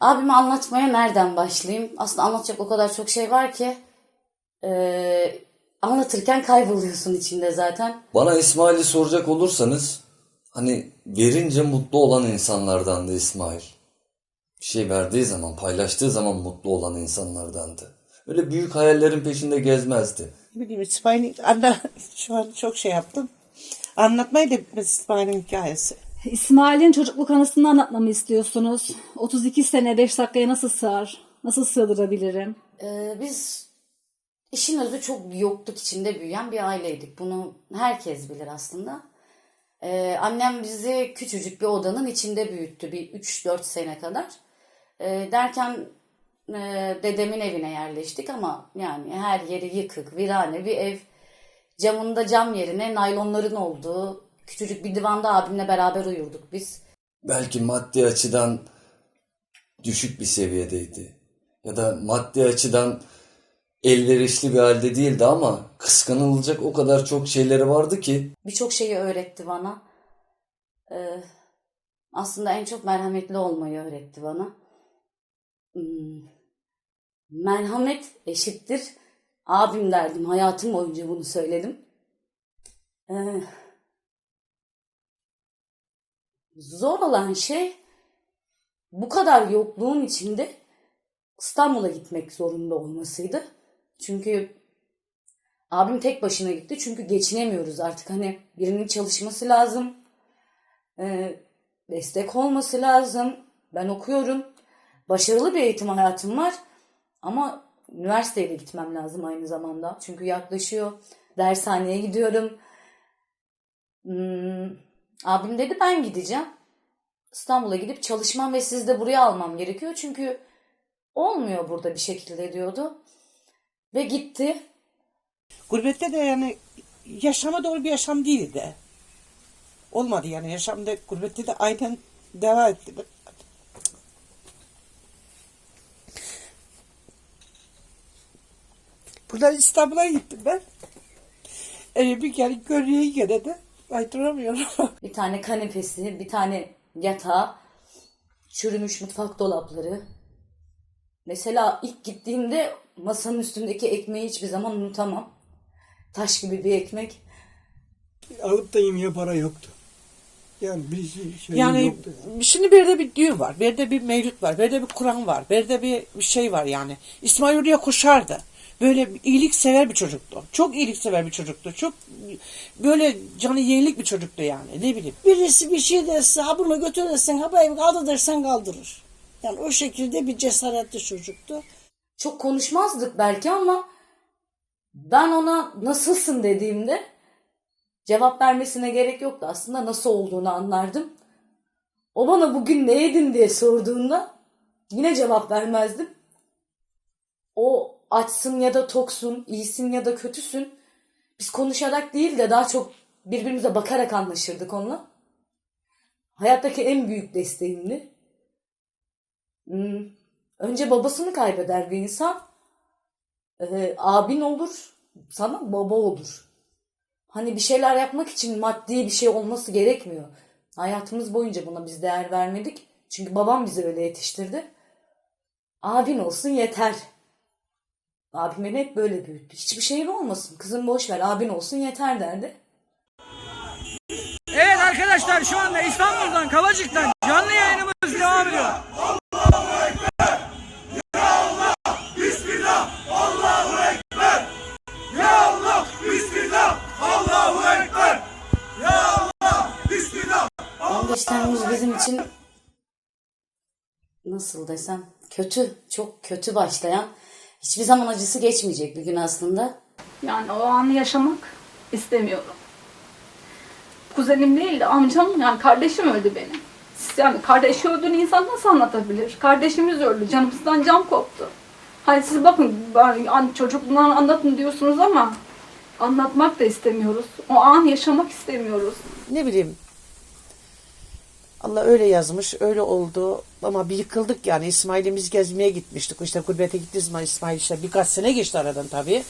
Abime anlatmaya nereden başlayayım? Aslında anlatacak o kadar çok şey var ki eee, anlatırken kayboluyorsun içinde zaten. Bana İsmail'i soracak olursanız hani verince mutlu olan insanlardandı İsmail. Bir şey verdiği zaman, paylaştığı zaman mutlu olan insanlardandı. Öyle büyük hayallerin peşinde gezmezdi. Ne bileyim İsmail'in anla şu an çok şey yaptım. Anlatmayı da bitmez İsmail'in hikayesi. İsmail'in çocukluk anısını anlatmamı istiyorsunuz. 32 sene 5 dakikaya nasıl sığar? Nasıl sığdırabilirim? Eee, biz işin özü çok yokluk içinde büyüyen bir aileydik. Bunu herkes bilir aslında. Eee, annem bizi küçücük bir odanın içinde büyüttü bir 3-4 sene kadar. Eee, derken eee, dedemin evine yerleştik ama yani her yeri yıkık, virane bir ev. Camında cam yerine naylonların olduğu küçücük bir divanda abimle beraber uyurduk biz. Belki maddi açıdan düşük bir seviyedeydi. Ya da maddi açıdan elverişli bir halde değildi ama kıskanılacak o kadar çok şeyleri vardı ki Birçok şeyi öğretti bana. Ee, aslında en çok merhametli olmayı öğretti bana. Hmm, Merhamet eşittir. Abim derdim. Hayatım boyunca bunu söyledim. Ee, zor olan şey bu kadar yokluğun içinde İstanbul'a gitmek zorunda olmasıydı. Çünkü Abim tek başına gitti çünkü geçinemiyoruz artık. Hani birinin çalışması lazım. Ee, destek olması lazım. Ben okuyorum. Başarılı bir eğitim hayatım var. Ama üniversiteye de gitmem lazım aynı zamanda. Çünkü yaklaşıyor. Dershaneye gidiyorum. Hmm, abim dedi ben gideceğim. İstanbul'a gidip çalışmam ve sizi de buraya almam gerekiyor. Çünkü olmuyor burada bir şekilde diyordu. Ve gitti. Gurbette de yani yaşama doğru bir yaşam değildi. Olmadı yani yaşamda gurbette de aynen devam etti. Buradan İstanbul'a gittim ben. Eve bir kere görüyor gene. Ay duramıyorum. Bir tane kanepesi, bir tane yatağı, çürümüş mutfak dolapları. Mesela ilk gittiğimde masanın üstündeki ekmeği hiçbir zaman unutamam. Taş gibi bir ekmek. Alıp da yemeye para yoktu. Yani bir şey, şey Yani yoktu. şimdi bir de bir düğün var, bir de bir mevlüt var, bir de bir Kur'an var, bir de bir bir şey var yani. İsmail oraya koşardı. Böyle iyilik sever bir çocuktu. Çok iyilik sever bir çocuktu. Çok böyle canı yenilik bir çocuktu yani. Ne bileyim. Birisi bir şey derse ha bunu götür dersen ha bayım kaldır dersen kaldırır. Yani o şekilde bir cesaretli çocuktu. Çok konuşmazdık belki ama ben ona nasılsın dediğimde cevap vermesine gerek yoktu. Aslında nasıl olduğunu anlardım. O bana bugün ne yedin diye sorduğunda yine cevap vermezdim. O açsın ya da toksun, iyisin ya da kötüsün. Biz konuşarak değil de daha çok birbirimize bakarak anlaşırdık onunla. Hayattaki en büyük desteğimdi. Hmm, Önce babasını kaybeder bir insan. Ee, abin olur, sana baba olur. Hani bir şeyler yapmak için maddi bir şey olması gerekmiyor. Hayatımız boyunca buna biz değer vermedik. Çünkü babam bizi öyle yetiştirdi. Abin olsun yeter. Abim beni hep böyle büyüttü. Hiçbir şeyin olmasın. Kızım boş ver abin olsun yeter derdi. Evet arkadaşlar şu anda İstanbul'dan Kavacık'tan canlı yayınımız devam ediyor. Allahu Ekber. Ya Allah, Bismillah. 15 Temmuz bizim için nasıl desem kötü, çok kötü başlayan, hiçbir zaman acısı geçmeyecek bir gün aslında. Yani o anı yaşamak istemiyorum. Kuzenim değil de amcam yani kardeşim öldü benim. Siz Yani kardeşi öldüğünü insan nasıl anlatabilir? Kardeşimiz öldü. Canımızdan can koptu. Hani siz bakın ben- an- çocukluğundan anlatın diyorsunuz ama anlatmak da istemiyoruz. O an yaşamak istemiyoruz. Ne bileyim. Allah öyle yazmış, öyle oldu. Ama bir yıkıldık yani. İsmail'imiz gezmeye gitmiştik. İşte gurbete zaman İsmail işte birkaç sene geçti aradan tabii.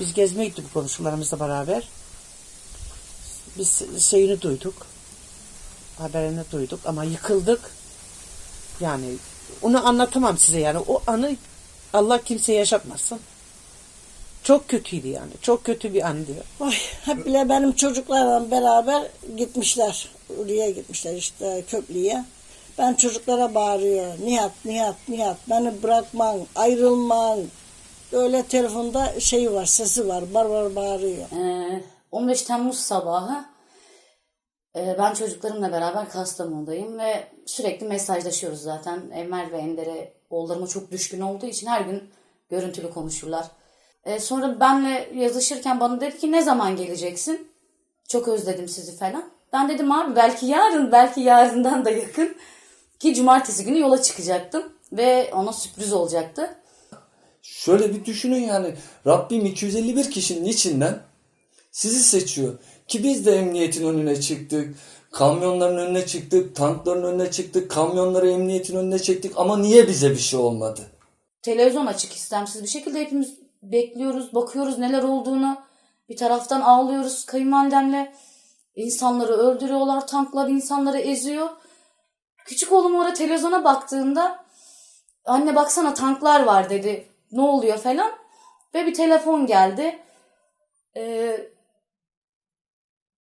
Biz gezmeye gittik komşularımızla beraber. Biz şeyini duyduk. Haberini duyduk ama yıkıldık. Yani onu anlatamam size yani. O anı Allah kimseye yaşatmasın. Çok kötüydü yani. Çok kötü bir andı. Ay, hep bile benim çocuklarla beraber gitmişler. Oraya gitmişler işte köprüye. Ben çocuklara bağırıyor. Nihat, Nihat, Nihat beni bırakman, ayrılman. Öyle telefonda şey var, sesi var. Bar bar bağırıyor. Ee, 15 Temmuz sabahı e, ben çocuklarımla beraber Kastamonu'dayım ve sürekli mesajlaşıyoruz zaten. Emel ve Ender'e oğullarıma çok düşkün olduğu için her gün görüntülü konuşurlar. Ee, sonra benle yazışırken bana dedi ki ne zaman geleceksin? Çok özledim sizi falan. Ben dedim abi belki yarın, belki yarından da yakın. Ki cumartesi günü yola çıkacaktım ve ona sürpriz olacaktı. Şöyle bir düşünün yani Rabbim 251 kişinin içinden sizi seçiyor. Ki biz de emniyetin önüne çıktık. Kamyonların önüne çıktık. Tankların önüne çıktık. Kamyonları emniyetin önüne çektik. Ama niye bize bir şey olmadı? televizyon açık istemsiz bir şekilde hepimiz bekliyoruz, bakıyoruz neler olduğunu. Bir taraftan ağlıyoruz kayınvalidemle. İnsanları öldürüyorlar, tanklar insanları eziyor. Küçük oğlum orada televizyona baktığında anne baksana tanklar var dedi. Ne oluyor falan. Ve bir telefon geldi. Ee,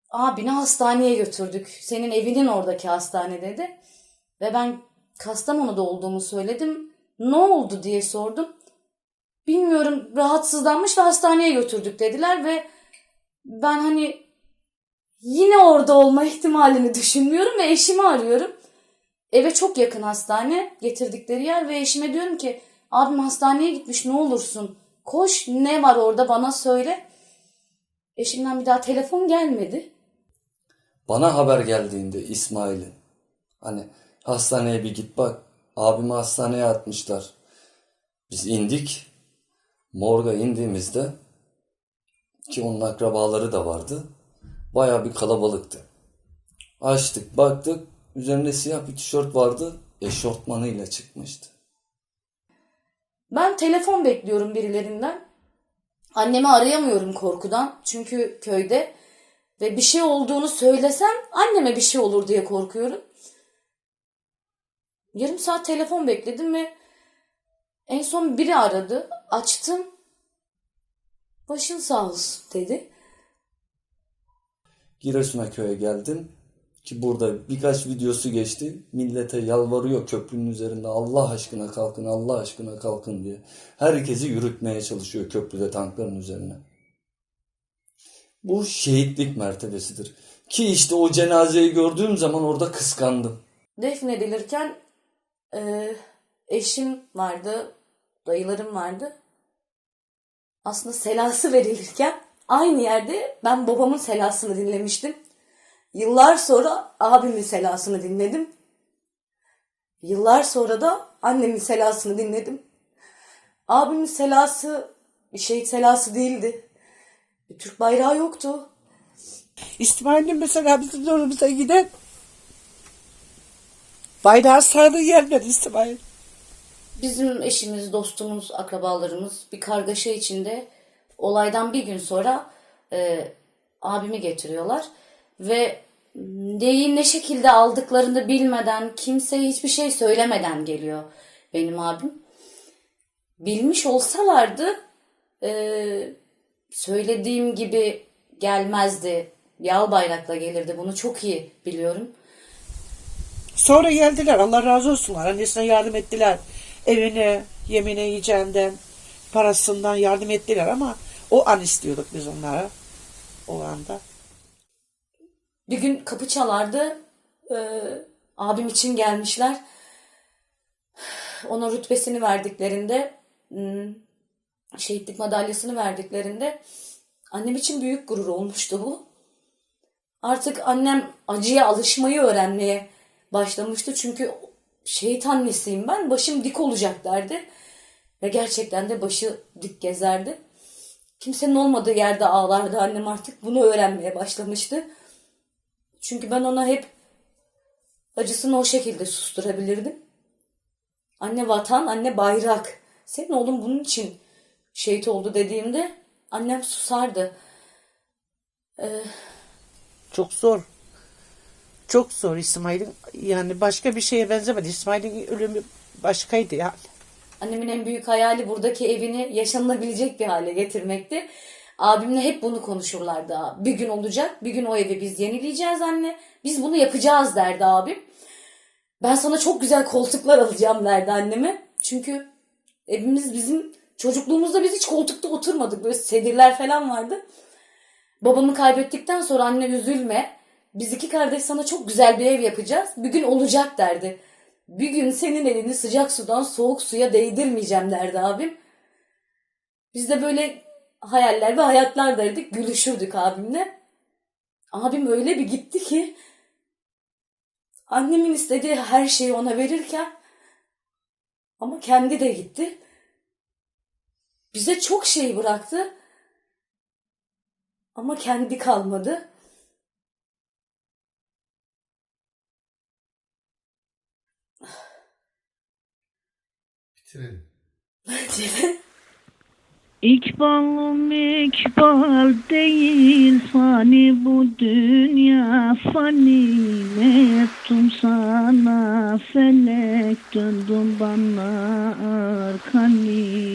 abini hastaneye götürdük. Senin evinin oradaki hastane dedi. Ve ben Kastamonu'da olduğumu söyledim. Ne oldu diye sordum. Bilmiyorum rahatsızlanmış ve hastaneye götürdük dediler ve ben hani yine orada olma ihtimalini düşünmüyorum ve eşimi arıyorum. Eve çok yakın hastane getirdikleri yer ve eşime diyorum ki abim hastaneye gitmiş ne olursun koş ne var orada bana söyle. Eşimden bir daha telefon gelmedi. Bana haber geldiğinde İsmail'in hani hastaneye bir git bak abimi hastaneye atmışlar. Biz indik. Morga indiğimizde ki onun akrabaları da vardı. Baya bir kalabalıktı. Açtık baktık üzerinde siyah bir tişört vardı. Eşortmanıyla çıkmıştı. Ben telefon bekliyorum birilerinden. Annemi arayamıyorum korkudan. Çünkü köyde. Ve bir şey olduğunu söylesem anneme bir şey olur diye korkuyorum. Yarım saat telefon bekledim ve en son biri aradı. Açtım. Başın sağ olsun dedi. Giresun'a köye geldim. Ki burada birkaç videosu geçti. Millete yalvarıyor köprünün üzerinde Allah aşkına kalkın, Allah aşkına kalkın diye. Herkesi yürütmeye çalışıyor köprüde tankların üzerine. Bu şehitlik mertebesidir. Ki işte o cenazeyi gördüğüm zaman orada kıskandım. Defnedilirken e, eşim vardı, dayılarım vardı. Aslında selası verilirken aynı yerde ben babamın selasını dinlemiştim. Yıllar sonra abimin selasını dinledim. Yıllar sonra da annemin selasını dinledim. Abimin selası bir şehit selası değildi. Bir Türk bayrağı yoktu. İsmail'in mesela bizim zorumuza giden bayrağı sardığı yerler İsmail. Bizim eşimiz, dostumuz, akrabalarımız bir kargaşa içinde olaydan bir gün sonra e, abimi getiriyorlar ve neyi ne şekilde aldıklarını bilmeden, kimseye hiçbir şey söylemeden geliyor benim abim. Bilmiş olsalardı e, söylediğim gibi gelmezdi. Yal bayrakla gelirdi. Bunu çok iyi biliyorum. Sonra geldiler Allah razı olsunlar. Annesine yardım ettiler. Evine, yemine, yiyeceğinden, parasından yardım ettiler ama o an istiyorduk biz onlara. O anda. Bir gün kapı çalardı. Ee, abim için gelmişler. Ona rütbesini verdiklerinde, hmm, şehitlik madalyasını verdiklerinde annem için büyük gurur olmuştu bu. Artık annem acıya alışmayı öğrenmeye başlamıştı. Çünkü şehit annesiyim ben, başım dik olacak derdi. Ve gerçekten de başı dik gezerdi. Kimsenin olmadığı yerde ağlardı annem artık. Bunu öğrenmeye başlamıştı. Çünkü ben ona hep acısını o şekilde susturabilirdim. Anne vatan, anne bayrak. Senin oğlum bunun için şehit oldu dediğimde annem susardı. Çok zor. Çok zor İsmail'in yani başka bir şeye benzemedi. İsmail'in ölümü başkaydı yani. Annemin en büyük hayali buradaki evini yaşanılabilecek bir hale getirmekti. Abimle hep bunu konuşurlardı. Bir gün olacak, bir gün o evi biz yenileyeceğiz anne. Biz bunu yapacağız derdi abim. Ben sana çok güzel koltuklar alacağım derdi anneme. Çünkü evimiz bizim çocukluğumuzda biz hiç koltukta oturmadık. Böyle sedirler falan vardı. Babamı kaybettikten sonra anne üzülme. Biz iki kardeş sana çok güzel bir ev yapacağız. Bir gün olacak derdi. Bir gün senin elini sıcak sudan soğuk suya değdirmeyeceğim derdi abim. Biz de böyle hayaller ve hayatlar derdik. Gülüşürdük abimle. Abim öyle bir gitti ki annemin istediği her şeyi ona verirken ama kendi de gitti. Bize çok şey bıraktı. Ama kendi kalmadı. Bitirelim. İkbalım ikbal değil fani bu dünya fani ne ettim sana. Felek döndüm bana arkani.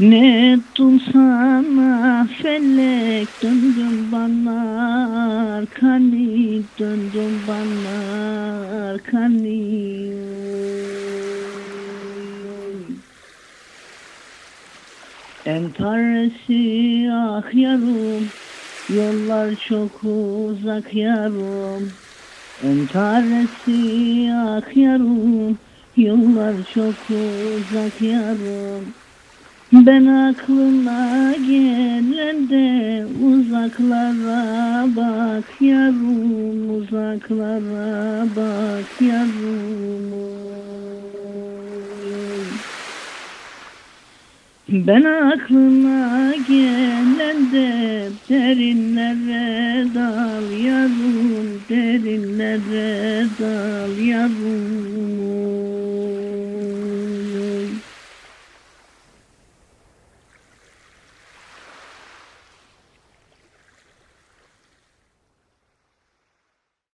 Ne ettim sana felek döndüm bana arkani. Döndüm bana arkani Entaresi ah yarım Yollar çok uzak yarım Entaresi ah yarım Yollar çok uzak yarım ben aklına gelende uzaklara bak yarım uzaklara bak yarım Ben aklına gelende derinlere dal yarım derinlere dal yarım